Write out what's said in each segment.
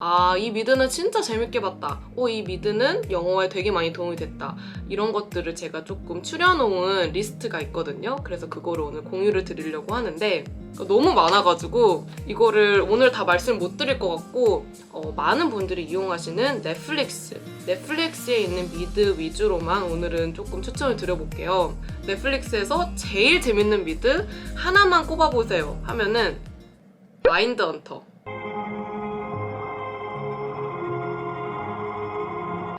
아, 이 미드는 진짜 재밌게 봤다. 어, 이 미드는 영어에 되게 많이 도움이 됐다. 이런 것들을 제가 조금 추려놓은 리스트가 있거든요. 그래서 그거를 오늘 공유를 드리려고 하는데 너무 많아가지고 이거를 오늘 다 말씀 못 드릴 것 같고 어, 많은 분들이 이용하시는 넷플릭스 넷플릭스에 있는 미드 위주로만 오늘은 조금 추천을 드려볼게요. 넷플릭스에서 제일 재밌는 미드 하나만 꼽아보세요 하면은 마인드 헌터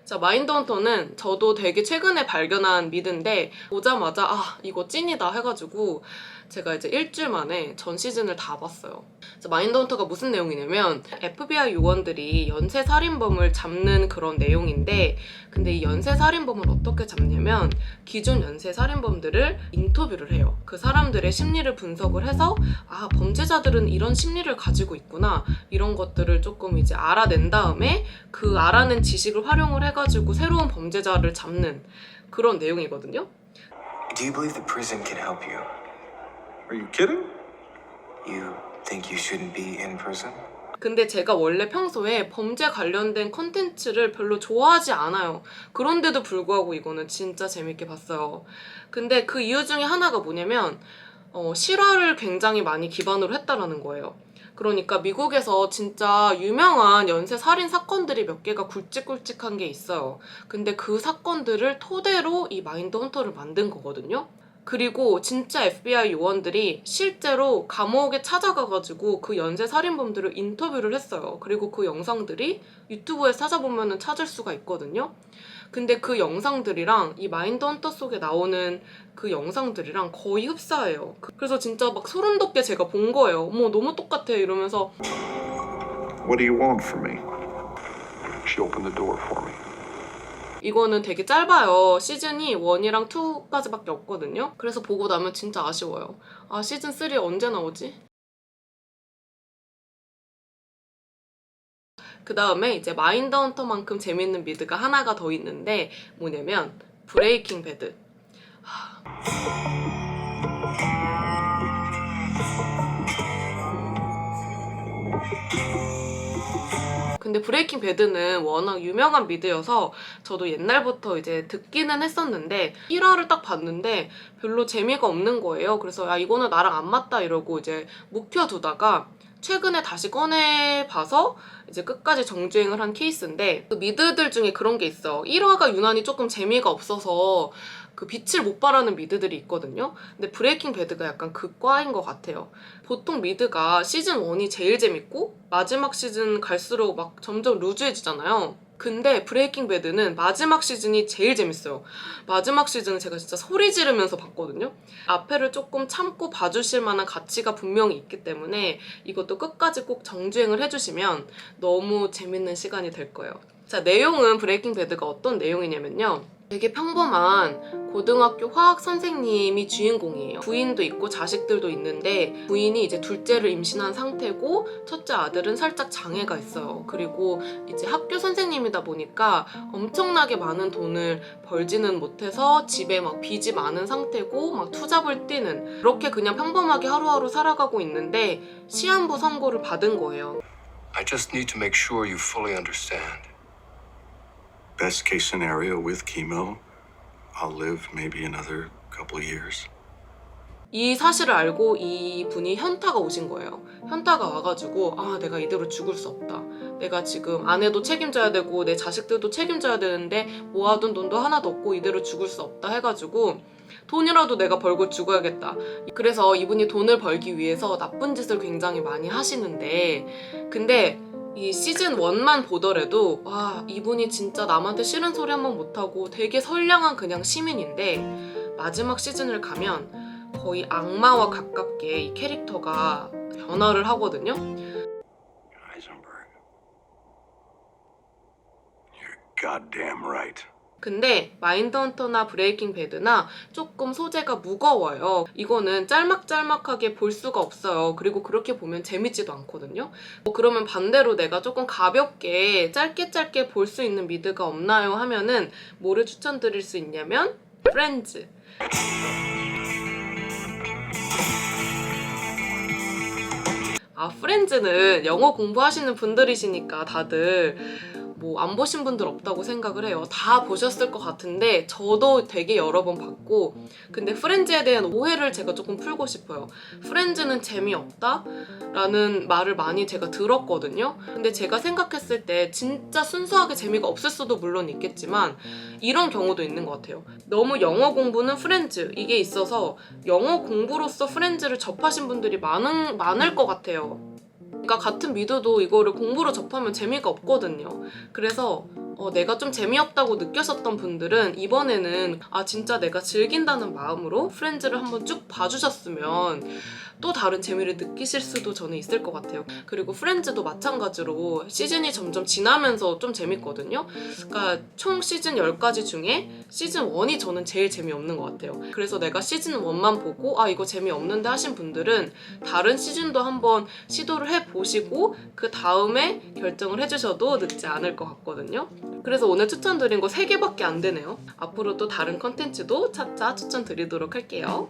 자, 마인드 헌터는 저도 되게 최근에 발견한 미드인데 보자마자 아, 이거 찐이다 해가지고 제가 이제 일주일 만에 전 시즌을 다 봤어요. 자, 마인드 헌터가 무슨 내용이냐면 FBI 요원들이 연쇄 살인범을 잡는 그런 내용인데 근데 이 연쇄 살인범을 어떻게 잡냐면 기존 연쇄 살인범들을 인터뷰를 해요. 그 사람들의 심리를 분석을 해서 아, 범죄자들은 이런 심리를 가지고 있구나. 이런 것들을 조금 이제 알아낸 다음에 그 알아낸 지식을 활용을 해가지고 새로운 범죄자를 잡는 그런 내용이거든요. Do you believe the prison can help you? Are you kidding? You think you shouldn't be in prison? 근데 제가 원래 평소에 범죄 관련된 컨텐츠를 별로 좋아하지 않아요. 그런데도 불구하고 이거는 진짜 재밌게 봤어요. 근데 그 이유 중에 하나가 뭐냐면, 어, 실화를 굉장히 많이 기반으로 했다라는 거예요. 그러니까 미국에서 진짜 유명한 연쇄 살인 사건들이 몇 개가 굵직굵직한 게 있어요. 근데 그 사건들을 토대로 이 마인드 헌터를 만든 거거든요. 그리고 진짜 FBI 요원들이 실제로 감옥에 찾아가가지고 그 연쇄 살인범들을 인터뷰를 했어요. 그리고 그 영상들이 유튜브에 찾아보면 찾을 수가 있거든요. 근데 그 영상들이랑 이 마인드 헌터 속에 나오는 그 영상들이랑 거의 흡사해요. 그- 그래서 진짜 막 소름 돋게 제가 본 거예요. 어머, 너무 똑같아. 이러면서 What do you want from me? She opened the door for me. 이거는 되게 짧아요. 시즌이 1이랑 2까지밖에 없거든요. 그래서 보고 나면 진짜 아쉬워요. 아, 시즌 3 언제 나오지? 그 다음에 이제 마인드 헌터만큼 재밌는 미드가 하나가 더 있는데 뭐냐면 브레이킹 배드. 근데 브레이킹 배드는 워낙 유명한 미드여서 저도 옛날부터 이제 듣기는 했었는데 1화를 딱 봤는데 별로 재미가 없는 거예요. 그래서 야 이거는 나랑 안 맞다 이러고 이제 묵혀두다가 최근에 다시 꺼내 봐서 이제 끝까지 정주행을 한 케이스인데 그 미드들 중에 그런 게 있어. 1화가 유난히 조금 재미가 없어서 그 빛을 못 발하는 미드들이 있거든요. 근데 브레이킹 배드가 약간 그 과인 것 같아요. 보통 미드가 시즌 1이 제일 재밌고 마지막 시즌 갈수록 막 점점 루즈해지잖아요. 근데 브레이킹 배드는 마지막 시즌이 제일 재밌어요. 마지막 시즌은 제가 진짜 소리 지르면서 봤거든요. 앞에를 조금 참고 봐주실 만한 가치가 분명히 있기 때문에 이것도 끝까지 꼭 정주행을 해주시면 너무 재밌는 시간이 될 거예요. 자, 내용은 브레이킹 배드가 어떤 내용이냐면요. 되게 평범한 고등학교 화학 선생님이 주인공이에요. 부인도 있고 자식들도 있는데 부인이 이제 둘째를 임신한 상태고 첫째 아들은 살짝 장애가 있어요. 그리고 이제 학교 선생님이다 보니까 엄청나게 많은 돈을 벌지는 못해서 집에 막 빚이 많은 상태고 막 투잡을 뛰는 그렇게 그냥 평범하게 하루하루 살아가고 있는데 시한부 선고를 받은 거예요. I just need to make sure you fully understand. Best case scenario with chemo, I'll live maybe another couple years. 이 사실을 알고 이 분이 현타가 오신 거예요. 현타가 와가지고 아 내가 이대로 죽을 수 없다. 내가 지금 아내도 책임져야 되고 내 자식들도 책임져야 되는데 모아둔 돈도 하나도 없고 이대로 죽을 수 없다 해가지고 돈이라도 내가 벌고 죽어야겠다. 그래서 이분이 돈을 벌기 위해서 나쁜 짓을 굉장히 많이 하시는데 근데 이 시즌 1만 보더라도 와 이분이 진짜 남한테 싫은 소리 한 번 못하고 되게 선량한 그냥 시민인데 마지막 시즌을 가면 거의 악마와 가깝게 이 캐릭터가 변화를 하거든요. Heisenberg. You're goddamn right. 근데 마인드헌터나 브레이킹 배드나 조금 소재가 무거워요. 이거는 짤막짤막하게 볼 수가 없어요. 그리고 그렇게 보면 재밌지도 않거든요. 뭐 그러면 반대로 내가 조금 가볍게 짧게 짧게 볼 수 있는 미드가 없나요? 하면은 뭐를 추천드릴 수 있냐면 프렌즈. 아, 프렌즈는 영어 공부하시는 분들이시니까 다들 뭐 안 보신 분들 없다고 생각을 해요. 다 보셨을 것 같은데 저도 되게 여러 번 봤고 근데 프렌즈에 대한 오해를 제가 조금 풀고 싶어요. 프렌즈는 재미없다? 라는 말을 많이 제가 들었거든요. 근데 제가 생각했을 때 진짜 순수하게 재미가 없을 수도 물론 있겠지만 이런 경우도 있는 것 같아요. 너무 영어 공부는 프렌즈 이게 있어서 영어 공부로서 프렌즈를 접하신 분들이 많은, 많을 것 같아요. 그러니까 같은 미드도 이거를 공부로 접하면 재미가 없거든요. 그래서 어, 내가 좀 재미없다고 느꼈었던 분들은 이번에는 아 진짜 내가 즐긴다는 마음으로 프렌즈를 한번 쭉 봐주셨으면 또 다른 재미를 느끼실 수도 저는 있을 것 같아요. 그리고 프렌즈도 마찬가지로 시즌이 점점 지나면서 좀 재밌거든요. 그러니까 총 시즌 10가지 중에 시즌 1이 저는 제일 재미없는 것 같아요. 그래서 내가 시즌 1만 보고 아 이거 재미없는데 하신 분들은 다른 시즌도 한번 시도를 해보시고 그 다음에 결정을 해주셔도 늦지 않을 것 같거든요. 그래서 오늘 추천드린 거 3개밖에 안 되네요. 앞으로 또 다른 컨텐츠도 차차 추천드리도록 할게요.